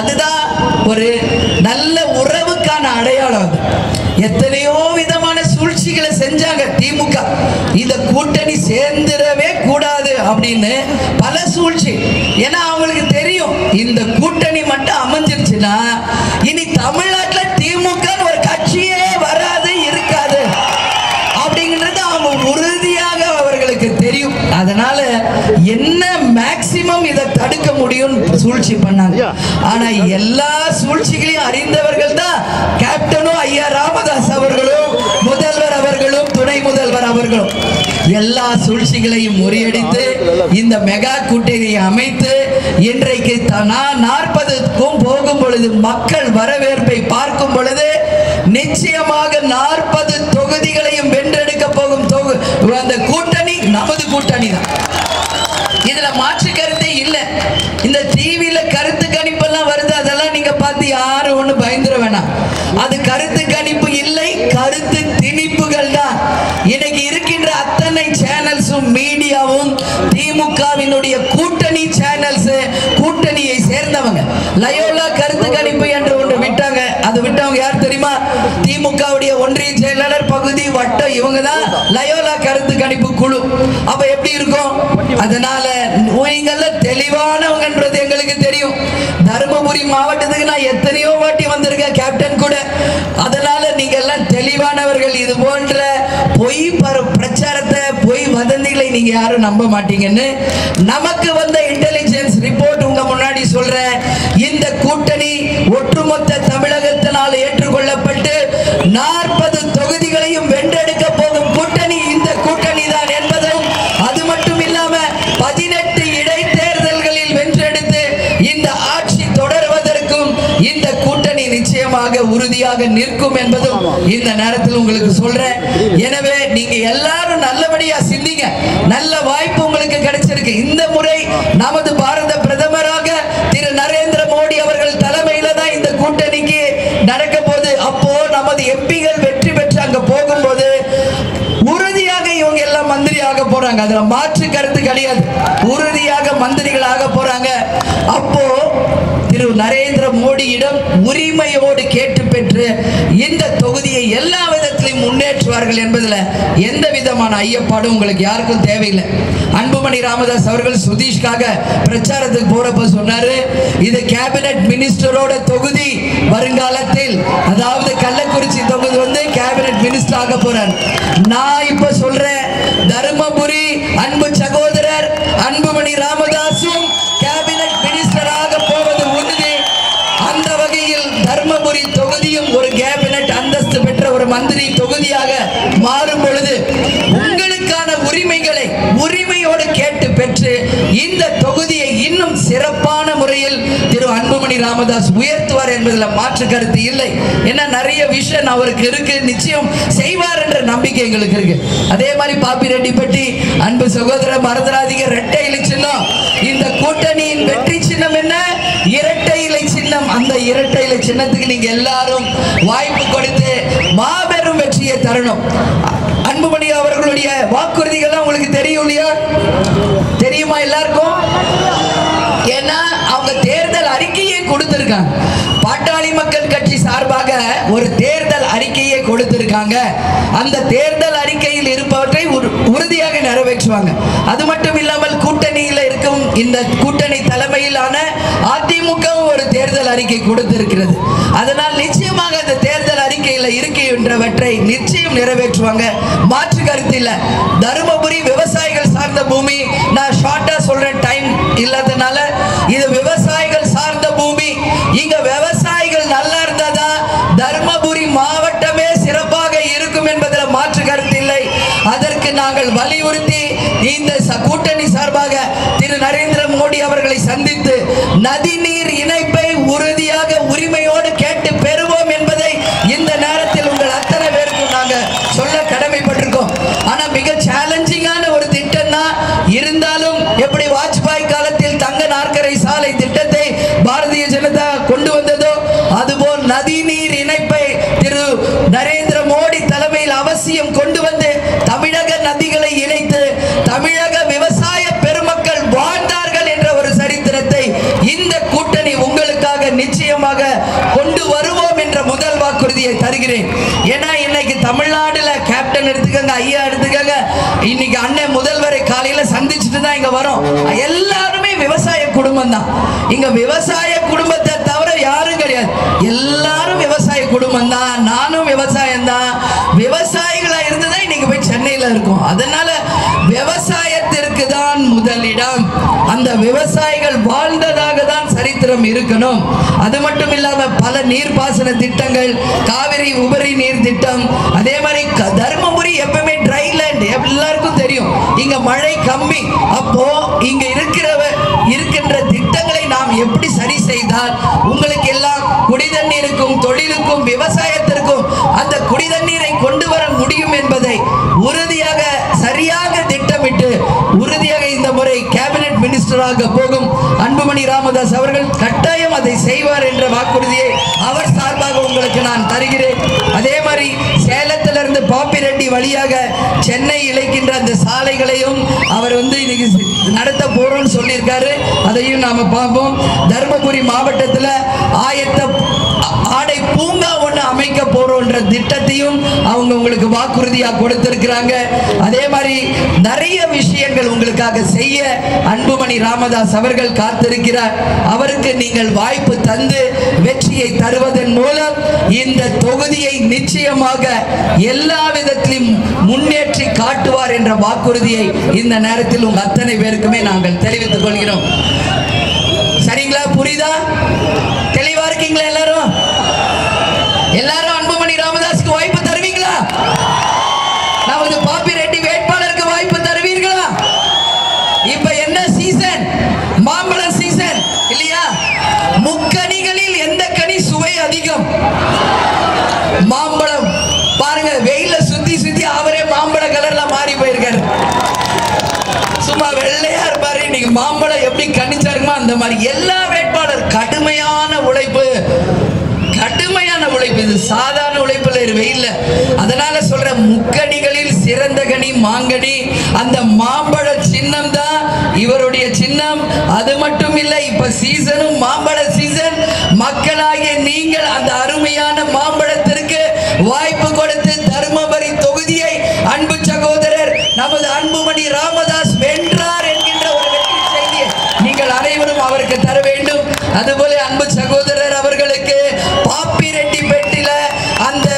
அதுதான் ஒரு நல்ல உறவுக்கான அடையாளம் அது. எத்தனையோ விதமான சூழ்ச்சிகளை செஞ்சாங்க திமுக. இந்த கூட்டணி சேர்ந்துடவே கூடாது அப்படின்னு பல சூழ்ச்சி. ஏன்னா அவங்களுக்கு தெரியும் இந்த கூட்டணி மட்டும் அமைஞ்சிருச்சுன்னா இனி தமிழ முடியும் சூழ்ச்சி பண்ணாங்க. ஆனா எல்லா சூழ்ச்சிகளையும் அறிந்தவர்கள் தான் கேப்டனும் ஐயா ராமதாஸ் அவர்களும் முதல்வர் அவர்களும் துணை முதல்வர் அவர்களும். எல்லா சூழ்ச்சிகளையும் முறியடித்து இந்த மெகா கூட்டணியை அமைத்து இன்றைக்கு நான் நாற்பதுக்கும் போகும் பொழுது மக்கள் வரவேற்பை பார்க்கும் பொழுது நிச்சயமாக நாற்பது தொகுதிகளையும் வென்றெடுக்க போகும் அந்த கூட்டணி நமது கூட்டணி தான் அது கருத்து கணிப்பு இல்லை கருத்து திணிப்புகள் தான். இன்னைக்கு இருக்கின்ற அத்தனை சேனல்ஸும் மீடியாவும் திமுகவினுடைய கூட்டணி சேனல்ஸ் கூட்டணியை சேர்ந்தவங்க. லயோலா கருத்து கணிப்பு என்று ஒன்று விட்டாங்க. அது விட்டவங்க யார் தெரியுமா? திமுகவுடைய ஒன்றிய செயலாளர் பகுதி வட்டம் இவங்க தான் லயோலா கருத்து கணிப்பு குழு. அப்ப எப்படி இருக்கும்? அதனால நீங்கள்ல தெளிவானவங்கன்றது எங்களுக்கு தெரியும். தருமபுரி மாவட்டத்துக்கு நான் எத்தனையோ வாட்டி கேப்டன் கூட. அதனால நீங்க எல்லாம் தெளிவானவர்கள். இது போன்ற பொய் பிரச்சாரத்தை பொய் வதந்திகளை நீங்க யாரும் நம்ப மாட்டீங்கன்னு நமக்கு வந்த இன்டெலிஜென்ஸ் ரிப்போர்ட் உங்க முன்னாடி சொல்ற இந்த கூட்டணி ஒட்டுமொத்த தமிழகத்தினால் ஏற்றுக்கொள்ளப்பட்டு நாற்பது நிச்சயமாக உறுதியாக நிற்கும் என்பதும் இந்த நேரத்தில் உங்களுக்கு சொல்றேன். எனவே நீங்க எல்லாரும் நல்லபடியா சிந்திங்க. நல்ல வாய்ப்பு உங்களுக்கு கிடைச்சிருக்கு. இந்த முறை நமது பாரத பிரதமராக திரு நரேந்திர மோடி அவர்கள் தலைமையில தான் இந்த கூட்டணிக்கு நடக்க போகுது. அப்போ நமது எம்பிகள் வெற்றி பெற்று அங்க போகும்போது உறுதியாக இவங்க எல்லாம் மந்திரி ஆக போறாங்க. அதுல மாற்று கருத்து கிடையாது. உறுதியாக மந்திரிகள் ஆக போறாங்க. அப்போ திரு நரேந்திர மோடியிடம் உரிமையோடு கேட்டு பெற்று இந்த தொகுதியை எல்லா விதத்திலையும் முன்னேற்றுவார்கள் என்பதில் எந்த விதமான ஐயப்பாடும் உங்களுக்கு யாருக்கும் தேவையில்லை. அன்புமணி ராமதாஸ் அவர்கள் சுதீஷ்காக பிரச்சாரத்துக்கு போறப்ப சொன்னாரு இது கேபினெட் மினிஸ்டரோட தொகுதி வருங்காலத்தில் அதாவது கள்ளக்குறிச்சி தொகுதி வந்து கேபினெட் மினிஸ்டர் ஆக போறார். நான் இப்ப சொல்றேன் மந்திரி தொகுதியாக மாறும் பொழுது உங்களுக்கான உரிமைகளை உரிமையோடு கேட்டு பெற்று இந்த தொகுதியை இன்னும் சிறப்பான முறையில் திரு அன்புமணி ராமதாஸ் உயர்த்துவார் என்பதில் மாற்று கருத்து இல்லை. ஏன்னா நிறைய விஷயம் அவருக்கு இருக்கு நிச்சயம் செய்வார் என்ற நம்பிக்கை எங்களுக்கு இருக்கு. அதே மாதிரி பாப்பி ரெட்டிப்பட்டி அன்பு சகோதரர் மருதராதிக இரட்டை இலை சின்னம். இந்த கூட்டணியின் வெற்றி சின்னம் என்ன? இரட்டை இலை சின்னம். அந்த இரட்டை இலை சின்னத்துக்கு நீங்க எல்லாரும் வாய்ப்பு கொடுத்து தரணும். அன்புமணி அவர்களுடைய வாக்குறுதிகள்லாம் உங்களுக்கு தெரியும் இல்லையா? தெரியுமா எல்லாருக்கும்? ஏன்னா அவங்க தேர்தல் அறிக்கையை கொடுத்திருக்காங்க. பாட்டாளி மக்கள் கட்சி சார்பாக ஒரு தேர்தல் அறிக்கையை அறிக்கை கொடுத்திருக்காங்க. அந்த தேர்தல் அறிக்கையில் இருப்பவற்றை உறுதியாக நிறைவேற்றுவாங்க. அது மட்டும் இல்லாமல் கூட்டணியில் இருக்கும் இந்த கூட்டணி தலைமையிலான அதிமுக ஒரு தேர்தல் அறிக்கை கொடுத்திருக்கிறது. அதனால் நிச்சயமாக அந்த தேர்தல் அறிக்கையில் இருக்கின்றவற்றை நிச்சயம் நிறைவேற்றுவாங்க. மாற்று கருத்தில் தருமபுரி விவசாயிகள் இந்த கூட்டணி சார்பாக திரு நரேந்திர மோடி அவர்களை சந்தித்து நதிநீர் இணைப்பை உறுதியாக உரிமையோடு கேட்டு பெறுவோம் என்பதை இந்த நேரத்தில் உங்கள் அத்தனை பேருக்கும் நாங்க சொல்ல கடமைப்பட்டிருக்கோம். ஆனா மிக சேலஞ்சிங்கான ஒரு திட்டம் தான் இருந்தாலும் எப்படி வாஜ்பாய் காலத்தில் தங்க நாற்கரை சாலை திட்டத்தை பாரதிய ஜனதா கொண்டு வந்ததோ அதுபோல் நதிநீர் இணைப்பை திரு நரேந்திர மோடி தலைமையில் அவசியம் கொண்டு வந்து ஐயா எடுத்துக்கங்க இன்னைக்கு அண்ணன் முதல்வரை காலையில சந்திச்சுட்டு தான் இங்க வரோம். எல்லாருமே விவசாய குடும்பம் தான். இங்க விவசாய குடும்பத்தை தவிர யாரும் கிடையாது. எல்லாரும் விவசாய குடும்பம் தான். நானும் விவசாயம் தான். விவசாயிகளா இருந்துதான் இன்னைக்கு போய் சென்னையில இருக்கும். அதனால விவசாயத்திற்கு தான் முதலிடம். அந்த விவசாயிகள் வாழ்ந்ததாக தான் சரித்திரம் இருக்கணும். அது மட்டும் இல்லாம பல நீர்ப்பாசன திட்டங்கள் காவிரி உபரி நீர் திட்டம் அதே மாதிரி தர்ம மழை கம்மி. அப்போ இங்க இருக்கிறவ இருக்கின்ற திட்டங்களை நாம் எப்படி சரி செய்தால் உங்களுக்கு எல்லாம் குடிதண்ணீருக்கும் தொழிலுக்கும் விவசாயத்திற்கும் அந்த குடிதண்ணீரை கொண்டு வர முடியும் என்பதை உறுதியாக சரியாக திட்டமிட்டு உறுதியாக இந்த முறை கேபினெட் மினிஸ்டராக போகும் அன்புமணி ராமதாஸ் அவர்கள் கட்டாயம் அதை செய்வார் என்ற வாக்குறுதியை அவர் சார்பாக உங்களுக்கு நான் தருகிறேன். அதே மாதிரி சேலத்திலிருந்து பாப்பிரெட்டி வழியாக சென்னை இழைக்கின்ற அந்த சாலைகளையும் அவர் வந்து இன்னைக்கு நடத்த போறோம்னு சொல்லியிருக்காரு. அதையும் நாம பார்ப்போம். தருமபுரி மாவட்டத்தில் ஆயத்த போறோன்ற திட்டத்தையும் அவங்க உங்களுக்கு வாக்குறுதியாக கொடுத்திருக்கிறாங்க. அதே மாதிரி நிறைய விஷயங்கள் உங்களுக்காக செய்ய அன்புமணி ராமதாஸ் அவர்கள் காத்திருக்கிறார். அவருக்கு நீங்கள் வாய்ப்பு தந்து வெற்றியை தருவதன் மூலம் இந்த தொகுதியை நிச்சயமாக எல்லா விதத்திலும் முன்னேற்றி காட்டுவார் என்ற வாக்குறுதியை இந்த நேரத்தில் உங்க அத்தனை பேருக்குமே நாங்கள் தெரிவித்துக் கொள்கிறோம் சரிங்களா புரியுதா தெளிவா இருக்கீங்களா எல்லாரும் எல்லாரும் அன்புமணி ராமதாஸுக்கு வாய்ப்பு தருவீங்களா நமது பாப்பி ரெட்டி வேட்பாளருக்கு வாய்ப்பு தருவீர்களா இப்ப என்ன சீசன் மாம்பழ சீசன் இல்லையா முக்கனிகளில் எந்த கனி சுவை அதிகம் மாம்பழம் பாருங்க வெயில சுத்தி சுத்தி அவரே மாம்பழ கலர்ல மாறி போயிருக்காரு. சும்மா வெள்ளையா இருப்பாரு. இன்னைக்கு மாம்பழம் எப்படி கணிச்சாருமா அந்த மாதிரி எல்லா வேட்பாளர் கடுமையான உழைப்பு. கடுமையான உழைப்பு. இது சாதாரண உழைப்புல வெயில்ல. அதனால சொல்ற முக்கணிகளில் சிறந்த கனி மாங்கனி அந்த மாம்பழ சின்னம் தான் இவருடைய சின்னம். அது மட்டும் இல்லை இப்ப சீசனும் மாம்பழ சீசன் மக்களாகிய நீங்கள் அந்த அருமையான அதுபோல அன்பு சகோதரர் அவர்களுக்கு பாப்பிரெட்டி பெட்டில அந்த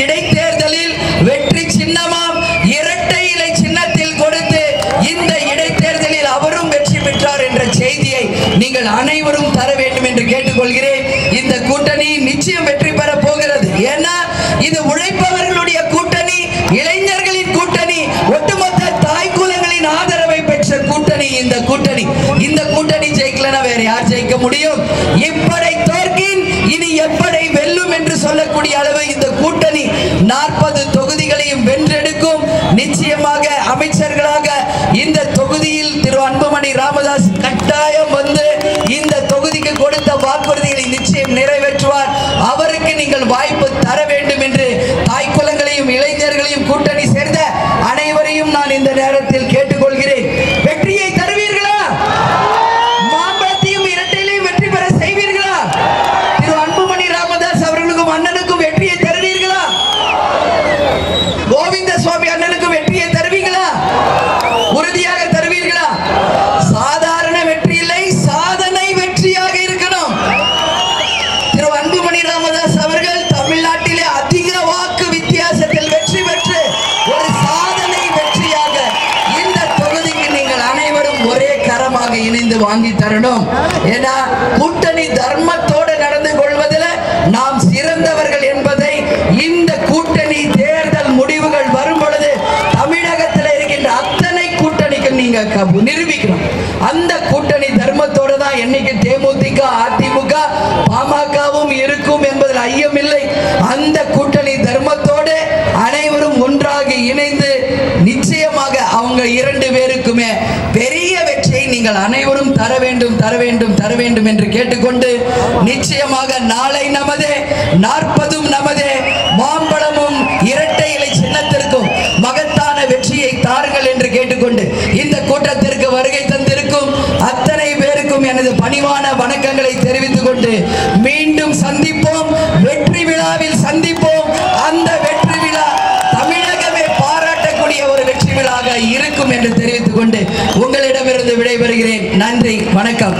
இடைத்தேர்தலில் வெற்றி சின்னமாம் இரட்டை இலை சின்னத்தில் கொடுத்து இந்த இடைத்தேர்தலில் அவரும் வெற்றி பெற்றார் என்ற செய்தியை நீங்கள் அனைவரும் தர வேண்டும் என்று கேட்டுக்கொள்கிறேன். இந்த கூட்டணி நிச்சயம் முடியும். இப்படை தோற்கின் இனி எப்படை வெல்லும் என்று சொல்லக்கூடிய அளவு இந்த கூட்டணி நாற்பது தொகுதிகளையும் வென்றெடுக்கும். நிச்சயமாக அமைச்சர்களாக வாங்கி தரணும் ஏன்னா நீங்கள் அனைவரும் தர வேண்டும் தர வேண்டும் தர வேண்டும் என்று கேட்டுக்கொண்டு நிச்சயமாக நாளை நமதே நாற்பதும் நமதே மாம்பழமும் இரட்டை இலை சின்னத்திற்கும் மகத்தான வெற்றியை தாருங்கள் என்று கேட்டுக்கொண்டு இந்த கூட்டத்திற்கு வருகை தந்திருக்கும் அத்தனை பேருக்கும் எனது பணிவான வணக்கங்கள். நன்றி வணக்கம்.